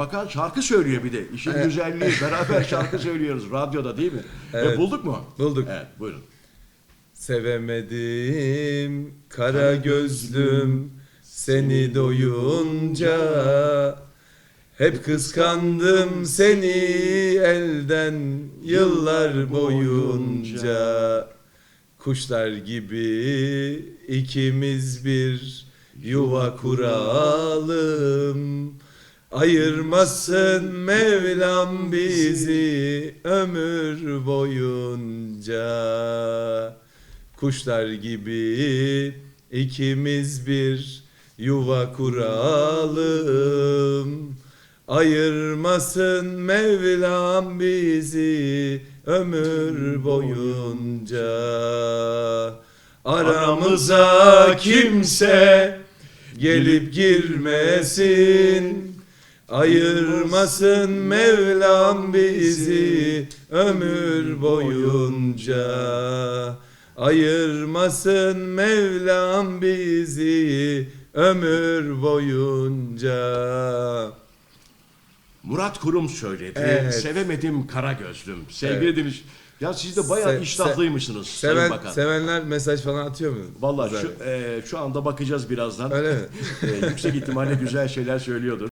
Bakan şarkı söylüyor bir de. İşin güzelliği. Beraber şarkı söylüyoruz radyoda değil mi? Evet. Ve bulduk mu? Bulduk. Evet buyurun. Sevemedim kara gözlüm seni doyunca Hep kıskandım seni elden yıllar boyunca Kuşlar gibi ikimiz bir yuva kuralım Ayırmasın Mevlam bizi ömür boyunca. Kuşlar gibi ikimiz bir yuva kuralım. Ayırmasın Mevlam bizi ömür boyunca. Aramıza kimse gelip girmesin Ayırmasın Mevlam bizi ömür boyunca Ayırmasın Mevlam bizi ömür boyunca Murat Kurum söyledi. Evet. Sevemedim kara gözlüm. Sevgili Evet. dinleyici. Ya siz de bayağı Se- iştahlıymışsınız Sayın Seven, Bakan. sevenler mesaj falan atıyor mu? Vallahi Güzel. şu, e, şu anda bakacağız birazdan. Öyle mi? E, yüksek ihtimalle güzel şeyler söylüyordur.